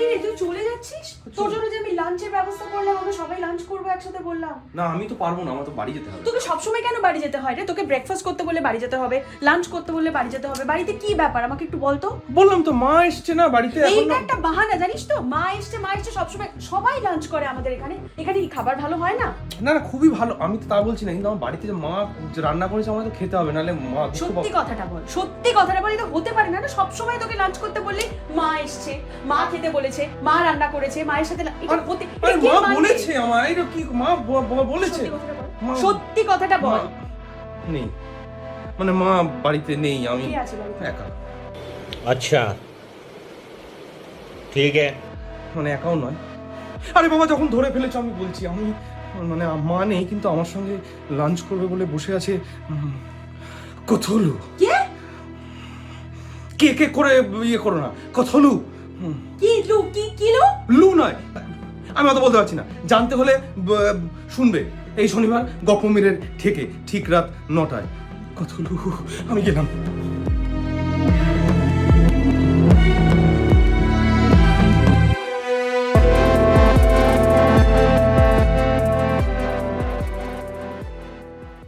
কি রে তুই চলে যাচ্ছিস? তোর জন্য যে আমি লাঞ্চের ব্যবস্থা করলাম আমরা সবাই একসাথে বললাম। না আমি তো পারব না আমার তো বাড়ি যেতে হবে। তোকে সবসময় কেন বাড়ি যেতে হয় রে? তোকে ব্রেকফাস্ট করতে বলে বাড়ি যেতে হবে লাঞ্চ করতে বলে বাড়ি যেতে হবে। বাড়িতে কি ব্যাপার? আমাকে একটু বলতো? বললাম তো মা এসছে না বাড়িতে এখন এইটা একটা বাহানা জানিস তো? মা এসছে মা এসছে সবসময় সবাই লাঞ্চ করে আমাদের এখানে। এখানে কি খাবার ভালো হয় না? না না খুবই ভালো আমি তো তা বলছি না কিন্তু আমার বাড়িতে যে মা যে রান্না করেছে আমাকে তো খেতে হবে নাহলে মা সত্যি কথাটা বল সত্যি কথাটা বল এটা হতে পারে না না সবসময় তোকে লাঞ্চ করতে বললে মা এসছে মা খেতে বলেছে মা রান্না করেছে মায়ের সাথে মা বলেছে আমার এটা কি কি মা বলেছে? সত্যি কথাটা বল। নেই। মানে মা বাড়িতে নেই আমি একা। আচ্ছা। ঠিক আছে মানে একাও নয়। আরে বাবা যখন ধরে ফেলেছ আমি বলছি আমি মানে মা নেই কিন্তু আমার সঙ্গে লাঞ্চ করবে বলে বসে আছে কথলু। কে? কে করে ইয়ে করো না কথলু। কি লু কি কি লু? লু নয় আমি অত বলতে পারছি না। জানতে হলে শুনবে। এই শনিবার গপমিরের থেকে ঠিক রাত নটায়। কতগুলো আমি গেলাম।